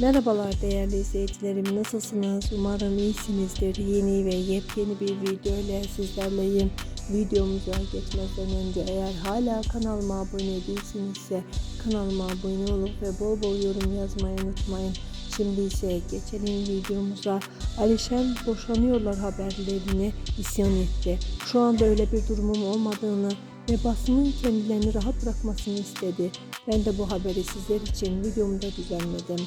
Merhabalar değerli izleyicilerim nasılsınız? Umarım iyisinizdir. Yeni ve yepyeni bir video ile sizlerleyim. Videomuza geçmeden önce eğer hala kanalıma abone değilsinizse kanalıma abone olup ve bol bol yorum yazmayı unutmayın. Şimdi ise geçelim videomuza. Alişen boşanıyorlar haberlerini isyan etti. Şu anda öyle bir durumum olmadığını ve basının kendilerini rahat bırakmasını istedi. Ben de bu haberi sizler için videomda düzenledim.